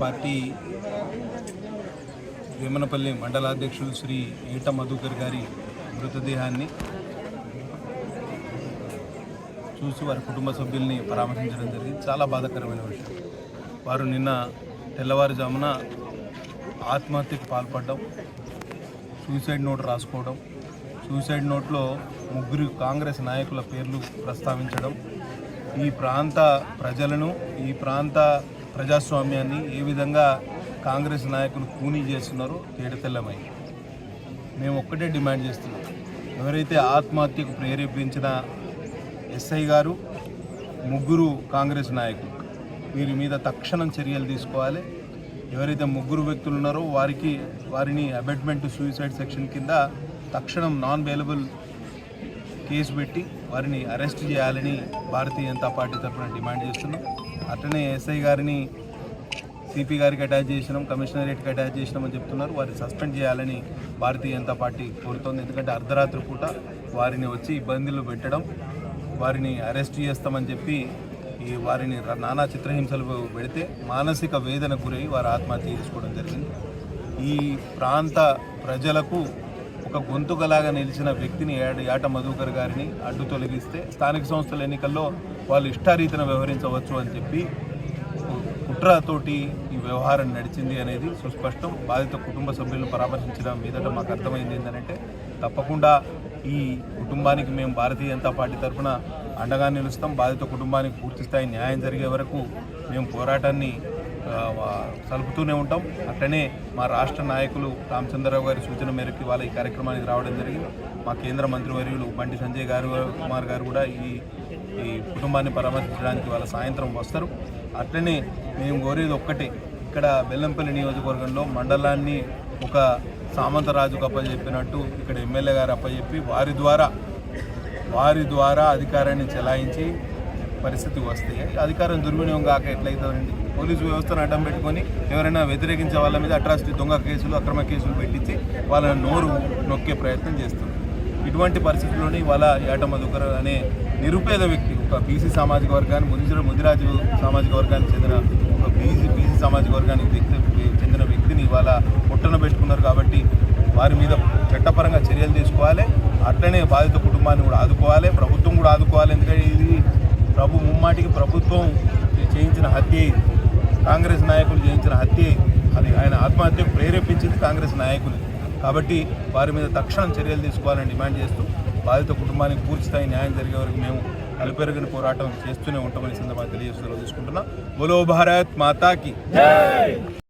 Party Vemanapalli మండలాధ్యక్షులు Shri ఈట మధుకర్ గారి మృతదేహాన్ని చూసి వారి కుటుంబ సభ్యుల్ని పరామర్శించడం జరిగింది. చాలా బాధాకరమైన విషయం. వారు నిన్న తెల్లవారుజామున ఆత్మహత్యకు పాల్పడడం సూసైడ్ నోట్ రాసుకోవడం సూసైడ్ నోట్లో ముగ్గురు కాంగ్రెస్ నాయకుల పేర్లు ప్రస్తావించడం. ఈ ప్రాంత ప్రజలను ఈ ప్రాంత ప్రజాస్వామ్యాన్ని ఏ విధంగా కాంగ్రెస్ నాయకులు కూనీ చేస్తున్నారో తేడతెల్లమై మేము ఒక్కటే డిమాండ్ చేస్తున్నాం. ఎవరైతే ఆత్మహత్యకు ప్రేరేపించిన ఎస్ఐ గారు ముగ్గురు కాంగ్రెస్ నాయకులు వీరి మీద తక్షణం చర్యలు తీసుకోవాలి. ఎవరైతే ముగ్గురు వ్యక్తులు ఉన్నారో వారికి వారిని అబెట్మెంట్ సూసైడ్ సెక్షన్ కింద తక్షణం నాన్ బెయిలబుల్ కేసు పెట్టి వారిని అరెస్ట్ చేయాలని భారతీయ జనతా పార్టీ తరఫున డిమాండ్ చేస్తున్నాం. అట్లనే ఎస్ఐ గారిని సిపి గారికి అటాచ్ చేసినాం కమిషనరేట్కి అటాచ్ చేసినామని చెప్తున్నారు. వారిని సస్పెండ్ చేయాలని భారతీయ జనతా పార్టీ కోరుతోంది. ఎందుకంటే అర్ధరాత్రి పూట వారిని వచ్చి ఇబ్బందులు పెట్టడం వారిని అరెస్ట్ చేస్తామని చెప్పి ఈ వారిని నానా చిత్రహింసలు పెడితే మానసిక వేదన గురై వారు ఆత్మహత్య చేసుకోవడం జరిగింది. ఈ ప్రాంత ప్రజలకు ఒక గొంతుకలాగా నిలిచిన వ్యక్తిని ఏట యాట మధుకర్ గారిని అడ్డు తొలగిస్తే స్థానిక సంస్థల ఎన్నికల్లో వాళ్ళు ఇష్టారీతిన వ్యవహరించవచ్చు అని చెప్పి కుట్రతోటి ఈ వ్యవహారం నడిచింది అనేది సుస్పష్టం. బాధిత కుటుంబ సభ్యులను పరామర్శించడం మీదట మాకు అర్థమైంది ఏంటంటే తప్పకుండా ఈ కుటుంబానికి మేము భారతీయ జనతా పార్టీ తరఫున అండగా నిలుస్తాం. బాధిత కుటుంబానికి పూర్తి స్థాయి న్యాయం జరిగే వరకు మేము పోరాటాన్ని సలుపుతూనే ఉంటాం. అట్లనే మా రాష్ట్ర నాయకులు రామచంద్రరావు గారి సూచన మేరకు వాళ్ళ ఈ కార్యక్రమానికి రావడం జరిగింది. మా కేంద్ర మంత్రివర్యులు బండి సంజయ్ గారు కుమార్ గారు కూడా ఈ ఈ కుటుంబాన్ని పరామర్శించడానికి వాళ్ళ సాయంత్రం వస్తారు. అట్లనే మేము కోరేది ఒక్కటే ఇక్కడ బెల్లంపల్లి నియోజకవర్గంలో మండలాన్ని ఒక సామంతరాజుకు అప్పచెప్పినట్టు ఇక్కడ ఎమ్మెల్యే గారు అప్పచెప్పి వారి ద్వారా వారి ద్వారా అధికారాన్ని చెలాయించి పరిస్థితి వస్తే అధికారం దుర్వినియోగం కాక ఎట్లయితుందండి పోలీసు వ్యవస్థను అడ్డం పెట్టుకొని ఎవరైనా వ్యతిరేకించే వాళ్ళ మీద అట్రాసిటీ దొంగ కేసులు అక్రమ కేసులు పెట్టించి వాళ్ళ నోరు నొక్కే ప్రయత్నం చేస్తుంది. ఇటువంటి పరిస్థితుల్లోని వాళ్ళ ఏట మధుకర్ అనే నిరుపేద వ్యక్తి ఒక బీసీ సామాజిక వర్గాన్ని ముందు ముదిరాజు సామాజిక వర్గానికి చెందిన ఒక బీసీ బీసీ సామాజిక వర్గానికి వ్యక్తి చెందిన వ్యక్తిని ఇవాళ పుట్టన పెట్టుకున్నారు కాబట్టి వారి మీద చట్టపరంగా చర్యలు తీసుకోవాలి. అట్లనే బాధిత కుటుంబాన్ని కూడా ఆదుకోవాలి. ప్రభుత్వం కూడా ఆదుకోవాలి. ఎందుకంటే ఇది ప్రభు ముమ్మాటికి ప్రభుత్వం చేయించిన హత్య ఇది. కాంగ్రెస్ నాయకులు చేయించిన హత్య అది ఆయన ఆత్మహత్య ప్రేరేపించింది కాంగ్రెస్ నాయకులు. కాబట్టి వారి మీద తక్షణం చర్యలు తీసుకోవాలని డిమాండ్ చేస్తూ బాధిత కుటుంబానికి పూర్తిస్థాయి న్యాయం జరిగే వరకు మేము అలుపెరగని పోరాటం చేస్తూనే ఉంటామని సందర్భంగా తెలియజేస్తూ తీసుకుంటున్నాం. బోలో భారత్ మాతాకి.